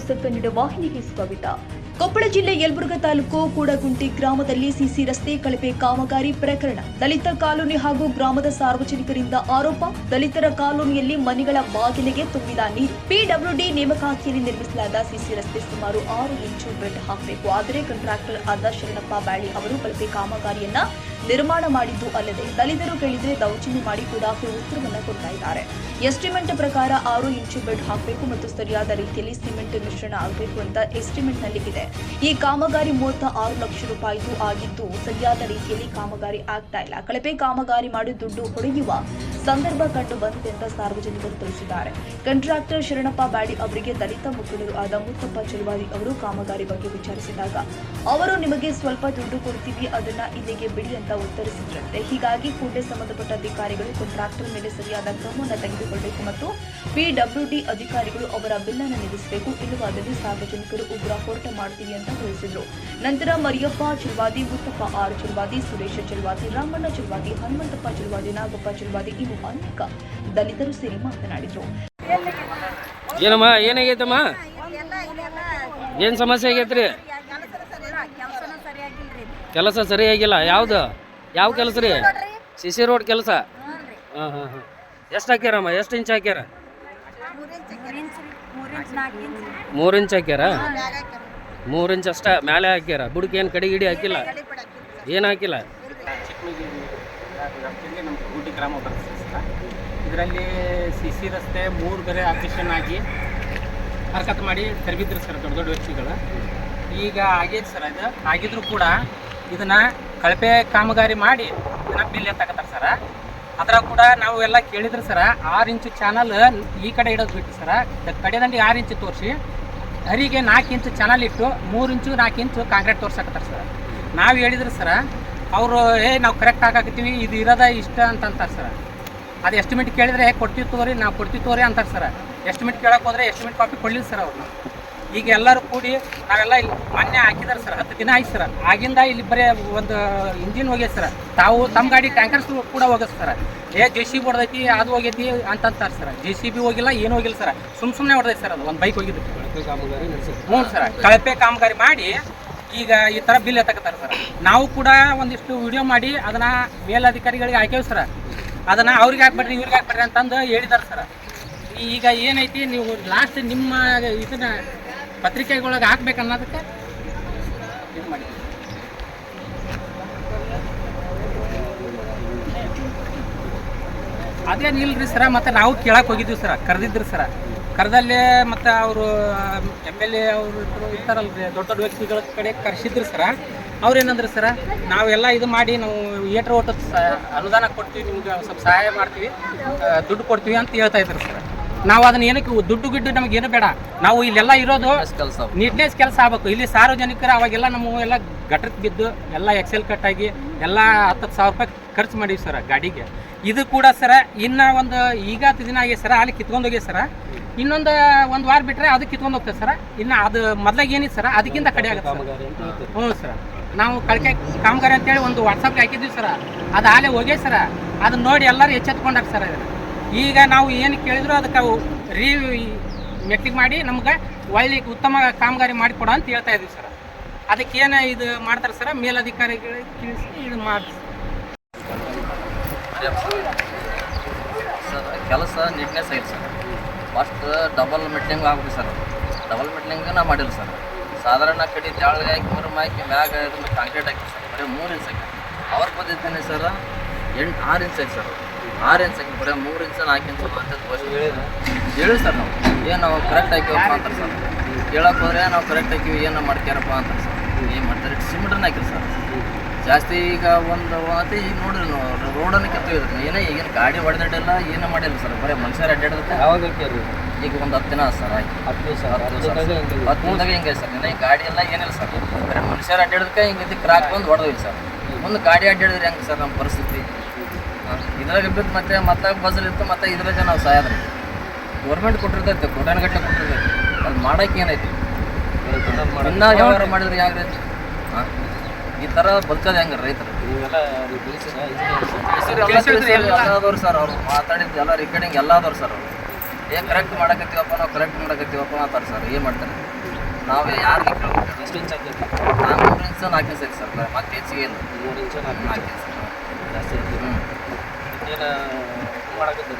Joseph ನೀಡುವ ವಾಹಿನಿಗೆ ಸ್ವಾಗತ. ಕೊಪ್ಪಳ ಜಿಲ್ಲೆ ಯಲಬುರ್ಗಾ ತಾಲೂಕು ಕೂಡಗುಂಟಿ ಗ್ರಾಮದಲ್ಲಿ ಸಿಸಿ ರಸ್ತೆ ಕಳಪೆ ಕಾಮಗಾರಿ ಪ್ರಕರಣ. ದಲಿತ ಕಾಲೋನಿ ಹಾಗೂ ಗ್ರಾಮದ ಸಾರ್ವಜನಿಕರಿಂದ ಆರೋಪ, ದಲಿತರ ಕಾಲೋನಿಯಲ್ಲಿ ಮನೆಗಳ ಬಾಗಿಲಿಗೆ ತುಂಬಿದ ನೀರು. ಪಿಡಬ್ಲ್ಯೂಡಿ ನೇಮಕಾತಿಯಲ್ಲಿ ನಿರ್ಮಿಸಲಾದ ಸಿಸಿ ರಸ್ತೆ ಸುಮಾರು ಆರು ಇಂಚು ಬೆಡ್ ಹಾಕಬೇಕು. ಆದರೆ ಕಾಂಟ್ರಾಕ್ಟರ್ ಆದ ಶರಣಪ್ಪ ಬ್ಯಾಳಿ ಅವರು ಕಳಪೆ ಕಾಮಗಾರಿಯನ್ನ ನಿರ್ಮಾಣ ಮಾಡಿದ್ದು ಅಲ್ಲದೆ ದಲಿತರು ಕೇಳಿದ್ರೆ ದೌಚಿನಿ ಮಾಡಿ ಉಡಾಫೆ ಉತ್ತರವನ್ನು ಕೊಡ್ತಾ ಇದ್ದಾರೆ. ಎಸ್ಟಿಮೆಂಟ್ ಪ್ರಕಾರ ಆರು ಇಂಚು ಬೆಡ್ ಹಾಕಬೇಕು ಮತ್ತು ಸರಿಯಾದ ರೀತಿಯಲ್ಲಿ ಸಿಮೆಂಟ್ ಮಿಶ್ರಣ ಆಗಬೇಕು ಅಂತ ಎಸ್ಟಿಮೆಂಟ್ನಲ್ಲಿ ಇದೆ. ಈ ಕಾಮಗಾರಿ ಮೂವತ್ತ ಆರು ಲಕ್ಷ ರೂಪಾಯಿದು ಆಗಿದ್ದು ಸರಿಯಾದ ರೀತಿಯಲ್ಲಿ ಕಾಮಗಾರಿ ಆಗ್ತಾ ಇಲ್ಲ. ಕಳಪೆ ಕಾಮಗಾರಿ ಮಾಡಿ ದುಡ್ಡು ಹೊಡೆಯುವ ಸಂದರ್ಭ ಕಂಡು ಬಂದಿದೆ ಅಂತ ಸಾರ್ವಜನಿಕರು ತಿಳಿಸಿದ್ದಾರೆ. ಕಂಟ್ರಾಕ್ಟರ್ ಶರಣಪ್ಪ ಬ್ಯಾಡಿ ಅವರಿಗೆ ದಲಿತ ಮುಖಂಡರು ಆದ ಮುತ್ತಪ್ಪ ಚಲುವಾದಿ ಅವರು ಕಾಮಗಾರಿ ಬಗ್ಗೆ ವಿಚಾರಿಸಿದಾಗ, ಅವರು ನಿಮಗೆ ಸ್ವಲ್ಪ ದುಡ್ಡು ಕೊಡ್ತೀವಿ, ಅದನ್ನ ಇಲ್ಲಿಗೆ ಬಿಡಿ ಅಂತ ಉತ್ತರಿಸಿದ್ರಂತೆ ಹೀಗಾಗಿ ಕೂಡಲೇ ಸಂಬಂಧಪಟ್ಟ ಅಧಿಕಾರಿಗಳು ಕಾಂಟ್ರಾಕ್ಟರ್ ಮೇಲೆ ಸರಿಯಾದ ಕ್ರಮವನ್ನು ತೆಗೆದುಕೊಳ್ಳಬೇಕು ಮತ್ತು ಪಿಡಬ್ಲ್ಯೂಡಿ ಅಧಿಕಾರಿಗಳು ಅವರ ಬಿಲ್ ಅನ್ನು ನಿಲ್ಲಿಸಬೇಕು. ಇಲ್ಲವಾದಲ್ಲಿ ಸಾರ್ವಜನಿಕರು ಉಗ್ರ ಹೋರಾಟ ಮಾಡ್ತೀವಿ ಅಂತ ತಿಳಿಸಿದರು. ನಂತರ ಮರಿಯಪ್ಪ ಚಿಲ್ವಾದಿ ಮುತ್ತಪ್ಪ ಆರ್ ಚಿಲ್ವಾದಿ ಸುರೇಶ ಚಿಲ್ವಾದಿ ರಾಮಣ್ಣ ಚಿಲ್ವಾದಿ ಹನುಮಂತಪ್ಪ ಚಿಲ್ವಾದಿ ನಾಗಪ್ಪ ಚಿಲ್ವಾದಿ ಇನ್ನು ಅನೇಕ ದಲಿತರು ಸೇರಿ ಮಾತನಾಡಿದರು. ಏನಮ್ಮ ಏನಾಗೈತಮ್ಮ? ಏನು ಸಮಸ್ಯೆ ಆಗೈತ್ರಿ? ಕೆಲಸ ಸರಿಯಾಗಿಲ್ಲ ಯಾವ್ದು? ಯಾವ ಕೆಲಸ ರೀ? ಸಿ ಸಿ ರೋಡ್ ಕೆಲಸ? ಹಾಂ ಹಾಂ ಹಾಂ. ಎಷ್ಟು ಹಾಕ್ಯಾರಮ್ಮ? ಎಷ್ಟು ಇಂಚ್ ಹಾಕ್ಯಾರ? ಮೂರ್ ಇಂಚ್ ಹಾಕ್ಯಾರ. ಮೂರು ಇಂಚ್ ಅಷ್ಟ ಮ್ಯಾಲೆ ಹಾಕ್ಯಾರ? ಬುಡಕ್ಕೆ ಏನು ಕಡಿ ಗಿಡಿ ಹಾಕಿಲ್ಲ? ಏನು ಹಾಕಿಲ್ಲ? ಗುಡ್ಡಿ ಗ್ರಾಮ ಇದರಲ್ಲಿ ಸಿ ಸಿ ರಸ್ತೆ ಮೂರು ಬೇರೆ ಆಪರೇಷನ್ ಆಗಿ ಹರ್ಕತ್ ಮಾಡಿ ತೆರಬಿದ್ರು ಸರ್ ದೊಡ್ಡ ದೊಡ್ಡ ವ್ಯಕ್ತಿಗಳು. ಈಗ ಆಗೈತೆ ಸರ್ ಇದು ಆಗಿದ್ರು ಕೂಡ ಇದನ್ನ ಕಳಪೆ ಕಾಮಗಾರಿ ಮಾಡಿ ಇದನ್ನ ಬಿಲ್ ಎತ್ತಾಕತ್ತಾರ ಸರ ಅದ್ರಾಗ ಕೂಡ ನಾವು ಎಲ್ಲ ಕೇಳಿದ್ರು ಸರ ಆರು ಇಂಚು ಚಾನಲ್ ಈ ಕಡೆ ಇಡೋದು ಬಿಟ್ಟು ಸರ ಕಡೆದಂಡಿ ಆರು ಇಂಚು ತೋರಿಸಿ, ಹರಿಗೆ ನಾಲ್ಕು ಇಂಚು ಚಾನಲ್ ಇಟ್ಟು ಮೂರು ಇಂಚು ನಾಲ್ಕು ಇಂಚು ಕಾಂಕ್ರೀಟ್ ತೋರ್ಸಕತ್ತಾರ ಸರ್ ನಾವು ಹೇಳಿದ್ರು ಸರ ಅವರು, ಏ, ನಾವು ಕರೆಕ್ಟ್ ಹಾಕಾಕತ್ತೀವಿ ಇದು ಇರೋದ ಇಷ್ಟ ಅಂತ ಅಂತಾರೆ ಸರ್ ಅದು ಎಸ್ಟಿಮೇಟ್ ಕೇಳಿದ್ರೆ, ಕೊಡ್ತೀವಿ ತೋರಿ, ನಾವು ಕೊಡ್ತೀವಿ ತೋರಿ ಅಂತಾರೆ ಸರ್ ಎಸ್ಟಿಮೇಟ್ ಕೇಳಕ್ಕೆ ಹೋದ್ರೆ ಎಸ್ಟಿಮೇಟ್ ಕಾಪಿ ಕೊಡಲಿಲ್ಲ ಸರ್ ಅವ್ರು. ಈಗ ಎಲ್ಲರೂ ಕೂಡಿ ನಾವೆಲ್ಲ ಇಲ್ಲಿ ಮೊನ್ನೆ ಹಾಕಿದಾರೆ ಸರ್ ಹತ್ತು ದಿನ ಆಯ್ತು ಸರ್. ಆಗಿಂದ ಇಲ್ಲಿ ಬರೀ ಒಂದು ಇಂಜಿನ್ ಹೋಗ್ಯದ ಸರ್. ತಾವು ತಮ್ಮ ಗಾಡಿ ಟ್ಯಾಂಕರ್ಸ್ ಕೂಡ ಹೋಗತ್ತೆ ಸರ್. ಏ ಜೆ ಸಿ ಬಿ ಹೊಡೆದೈತಿ ಅದು ಹೋಗೈತಿ ಅಂತಂತಾರೆ ಸರ್. ಜೆ ಸಿ ಬಿ ಹೋಗಿಲ್ಲ ಏನು ಹೋಗಿಲ್ಲ ಸರ್. ಸುಮ್ ಸುಮ್ಮನೆ ಹೊಡೆದೈತಿ ಸರ್ ಅದು ಒಂದು ಬೈಕ್ ಹೋಗಿದ್ದು. ಹ್ಞೂ ಸರ್ ಕಳಪೆ ಕಾಮಗಾರಿ ಮಾಡಿ ಈಗ ಈ ಥರ ಬಿಲ್ ಎತ್ತಕತ್ತಾರೆ ಸರ್. ನಾವು ಕೂಡ ಒಂದಿಷ್ಟು ವಿಡಿಯೋ ಮಾಡಿ ಅದನ್ನ ಮೇಲಧಿಕಾರಿಗಳಿಗೆ ಹಾಕೇವು ಸರ್. ಅದನ್ನು ಅವ್ರಿಗೆ ಹಾಕ್ಬೇಡ್ರಿ ಇವ್ರಿಗೆ ಹಾಕ್ಬೇಡ್ರಿ ಅಂತಂದು ಹೇಳಿದಾರೆ ಸರ್. ಈಗ ಏನೈತಿ ನೀವು ಲಾಸ್ಟ್ ನಿಮ್ಮ ಇದನ್ನ ಪತ್ರಿಕೆಗಳೊಳಗೆ ಹಾಕ್ಬೇಕನ್ನೋದಕ್ಕೆ ಇದು ಮಾಡಿ ಅದೇನು ಇಲ್ರಿ ಸರ, ಮತ್ತೆ ನಾವು ಕೇಳಕ್ಕೆ ಹೋಗಿದ್ವಿ ಸರ, ಕರೆದಿದ್ರು ಸರ. ಕರೆದಲ್ಲೇ ಮತ್ತೆ ಅವರು ಎಂ ಎಲ್ ಎ ಅವರು ಇರ್ತಾರಲ್ರಿ, ದೊಡ್ಡ ದೊಡ್ಡ ವ್ಯಕ್ತಿಗಳ ಕಡೆ ಕರೆಸಿದ್ರು ಸರ. ಅವ್ರು ಏನಂದ್ರು ಸರ, ನಾವೆಲ್ಲ ಇದು ಮಾಡಿ ನಾವು ಏಟ್ರ ಓಟದ ಅನುದಾನ ಕೊಡ್ತೀವಿ, ನಿಮ್ಗೆ ಸ್ವಲ್ಪ ಸಹಾಯ ಮಾಡ್ತೀವಿ ದುಡ್ಡು ಕೊಡ್ತೀವಿ ಅಂತ ಹೇಳ್ತಾ ಇದ್ರು ಸರ್. ನಾವು ಅದನ್ನ ಏನಕ್ಕೆ ದುಡ್ಡು ಗಿಡ್ಡು ನಮ್ಗೆ ಏನು ಬೇಡ. ನಾವು ಇಲ್ಲೆಲ್ಲ ಇರೋದು ಕೆಲಸ ನೀಟ್ನೆಸ್ ಕೆಲಸ ಆಗ್ಬೇಕು. ಇಲ್ಲಿ ಸಾರ್ವಜನಿಕರು ಅವಾಗೆಲ್ಲ ನಮ್ಮ ಎಲ್ಲ ಗಟ್ರಕ್ಕೆ ಬಿದ್ದು ಎಲ್ಲ ಎಕ್ಸೆಲ್ ಕಟ್ ಆಗಿ ಎಲ್ಲ ಹತ್ತು ಸಾವಿರ ರೂಪಾಯಿ ಖರ್ಚು ಮಾಡೀವಿ ಸರ ಗಾಡಿಗೆ. ಇದು ಕೂಡ ಸರ ಇನ್ನ ಒಂದು ಈಗ ಹತ್ತು ದಿನ ಆಗಿದೆ ಸರ ಅಲ್ಲಿ ಕಿತ್ಕೊಂಡು ಹೋಗಿ ಸರ. ಇನ್ನೊಂದು ಒಂದು ವಾರ ಬಿಟ್ರೆ ಅದು ಕಿತ್ಕೊಂಡು ಹೋಗ್ತದೆ ಸರ. ಇನ್ನು ಅದು ಮೊದ್ಲಾಗ ಏನಿದೆ ಸರ ಅದಕ್ಕಿಂತ ಕಡೆ ಆಗುತ್ತೆ ಹ್ಞೂ ಸರ್. ನಾವು ಕಳಕೆ ಕಾಮಗಾರಿ ಅಂತೇಳಿ ಒಂದು ವಾಟ್ಸಪ್ಗೆ ಹಾಕಿದ್ವಿ ಸರ. ಅದು ಆಲೆ ಹೋಗೇ ಸರ. ಅದನ್ನ ನೋಡಿ ಎಲ್ಲರೂ ಎಚ್ಚೆತ್ಕೊಂಡಾಗ ಸರ್. ಅದನ್ನ ಈಗ ನಾವು ಏನು ಕೇಳಿದ್ರು ಅದಕ್ಕೆ ರೀ ಮೆಟ್ಟಿಗೆ ಮಾಡಿ ನಮ್ಗೆ ಒಳ್ಳೆ ಉತ್ತಮ ಕಾಮಗಾರಿ ಮಾಡಿಕೊಡ ಅಂತ ಹೇಳ್ತಾ ಇದ್ದೀವಿ ಸರ್. ಅದಕ್ಕೆ ಏನು ಇದು ಮಾಡ್ತಾರೆ ಸರ್? ಮೇಲಧಿಕಾರಿಗಳಿಗೆ ತಿಳಿಸಿ ಇದು ಮಾಡಿ ಸರ್, ಕೆಲಸ ನೀಟ್ನೆಸ್ ಐತೆ ಸರ್. ಫಸ್ಟ್ ಡಬಲ್ ಮೆಟ್ಲಿಂಗ್ ಆಗ್ಬೇಕು ಸರ್. ಡಬಲ್ ಮೆಟ್ಲಿಂಗ್ ನಾ ಮಾಡಿಲ್ಲ ಸರ್. ಸಾಧಾರಣ ಕಡೆ ಜಾಳಿಗೆ ಹಾಕಿ ಮೂರು ಹಾಕಿ, ಮ್ಯಾಗ ಕಾಂಕ್ರೀಟ್ ಹಾಕಿ ಸರ್. ಬರೀ ಮೂರು ಇಂಚ್ ಹಾಕಿ. ಅವ್ರ ಬಂದಿದ್ದೇನೆ ಸರ್, ಎಂಟು, ಆರು ಇಂಚ್ ಐತೆ ಸರ್. ಆರು ಇಂಚ್ ಹಾಕಿ ಬರೀ ಮೂರು ಇಂಚ್ ನಾಲ್ಕು ಇಂಚ್ ಅಂತ ತೋರಿಸಿ ಹೇಳಿ ಸರ್ ನಾವು. ಏನು ನಾವು ಕರೆಕ್ಟ್ ಹಾಕಿವಪ್ಪ ಅಂತಾರೆ ಸರ್ ಕೇಳಕ್ಕೆ ಹೋದ್ರೆ ನಾವು ಕರೆಕ್ಟ್ ಹಾಕಿವಿ ಏನು ಮಾಡ್ಕ್ಯಾರಪ್ಪ ಅಂತ ಸರ್ ಏನು ಮಾಡ್ತಾರೆ? ಸಿಮೆಂಟ್ರನ್ನ ಹಾಕಿರಿ ಸರ್ ಜಾಸ್ತಿ ಈಗ ಒಂದು ಅತಿ ಈಗ ನೋಡ್ರಿ ನಾವು ರೋಡನ್ನು ಕೆತ್ತಿದ್ರು ಏನೇ ಈಗಿನ ಗಾಡಿ ಹೊಡೆದಿಟ್ಟಿಲ್ಲ ಏನೂ ಮಾಡಿಲ್ಲ ಸರ್ ಬರೀ ಮನುಷ್ಯರು ಅಡ್ಡಾಡಿದ್ರೆ ಯಾವಾಗ ಈಗ ಒಂದು ಹತ್ತು ದಿನ ಸರ್ ಆಯ್ತು. ಹತ್ತು ದಿವಸ. ಹತ್ತು ದಿನದಾಗ ಹಿಂಗೆ ಸರ್ ಏನೇ ಗಾಡಿ ಎಲ್ಲ ಏನಿಲ್ಲ ಸರ್ ಬರೀ ಮನುಷ್ಯರು ಅಡ್ಡಾಡೋದಕ್ಕೆ ಹಿಂಗೆ ಕ್ರಾಕ್ ಬಂದು ಹೊಡೆದಿಲ್ಲ ಸರ್ ಒಂದು ಗಾಡಿ ಅಡ್ಡಾಡಿದ್ರೆ ಹೆಂಗೆ ಸರ್ ನಮ್ಮ ಪರಿಸ್ಥಿತಿ? ಹಾಂ ಇರ್ಬೇಕು ಮತ್ತೆ ಮತ್ತೆ ಬಜಲ್ ಇತ್ತು ಮತ್ತೆ ಇದ್ರಾಗ ನಾವು ಸಾಯದ್ರಿ. ಗೌರ್ಮೆಂಟ್ ಕೊಟ್ಟಿರ್ತೈತೆ ಕೋಟಾನುಗಟ್ಟಲೆ ಕೊಟ್ಟಿರ್ತೈತೆ. ಅದು ಮಾಡಕ್ಕೆ ಏನೈತಿ? ಇನ್ನ ವ್ಯವಹಾರ ಮಾಡಿದ್ರೆ ಹೆಂಗ್ರಿ? ಹಾಂ? ಈ ಥರ ಬದುಕೋದು ಹೆಂಗೆ ರೈತರು? ಎಲ್ಲಾದವ್ರು ಸರ್ ಅವರು. ಮಾತಾಡಿದ್ದು ಎಲ್ಲ ರೆಕಾರ್ಡಿಂಗ್ ಎಲ್ಲಾದವ್ರು ಸರ್ ಅವರು. ಏನು ಕರೆಕ್ಟ್ ಮಾಡಕತ್ತೀವಪ್ಪ ನಾವು ಕರೆಕ್ಟ್ ಮಾಡಕತ್ತೀವಪ್ಪ ಅಂತಾರೆ ಸರ್. ಏನು ಮಾಡ್ತಾರೆ? ನಾವು ಯಾರಿಗೆ ಎಷ್ಟು ಇಂಚ್ ಹಾಕೈತಿ ನಾನು ಮೂರು ಇಂಚ್ ನಾಲ್ಕು ಇಂಚ್ ಐತಿ ಸರ್. ಮತ್ತೆ ಹೆಚ್ಚಿಗೆ ಇಲ್ಲ. ಮೂರು ಇಂಚ್ ನಾಲ್ಕು ನಾಲ್ಕು ಇಂಚ್ ಜಾಸ್ತಿ ಹ್ಞೂ ಅವ್ರಿಗೆ?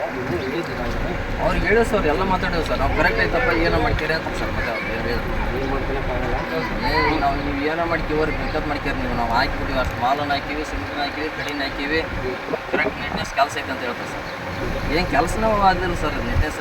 ಅವ್ರಿಗೆ ಹೇಳಿ ಸರ್, ಎಲ್ಲ ಮಾತಾಡೋದು ಸರ್. ನಾವು ಕರೆಕ್ಟ್ ಐತಪ್ಪ, ಏನೋ ಮಾಡ್ತೀರಿ ಅಂತ ಸರ್ ಮತ್ತೆ ಅವ್ರು ನಾವು ನೀವು ಏನೋ ಮಾಡ್ತೀವಿ ಪಿಕಪ್ ಮಾಡ್ತೀರಿ ನೀವು. ನಾವು ಹಾಕಿಬಿಟ್ಟಿವಿ ಅಷ್ಟು ಮಾಲನ್ನು ಹಾಕಿವಿ ಸಿಮೆಂಟ್ನ ಹಾಕಿವಿ, ಕಡಿನ ಹಾಕಿವಿ. ಕರೆಕ್ಟ್ ನೀಟ್ನೆಸ್ ಕೆಲಸ ಐತೆ ಅಂತ ಹೇಳ್ತಾರೆ ಸರ್. ಏನು ಕೆಲಸನೂ ಆಗಲಿಲ್ಲ ಸರ್ ನೀಟ್ನೆಸ್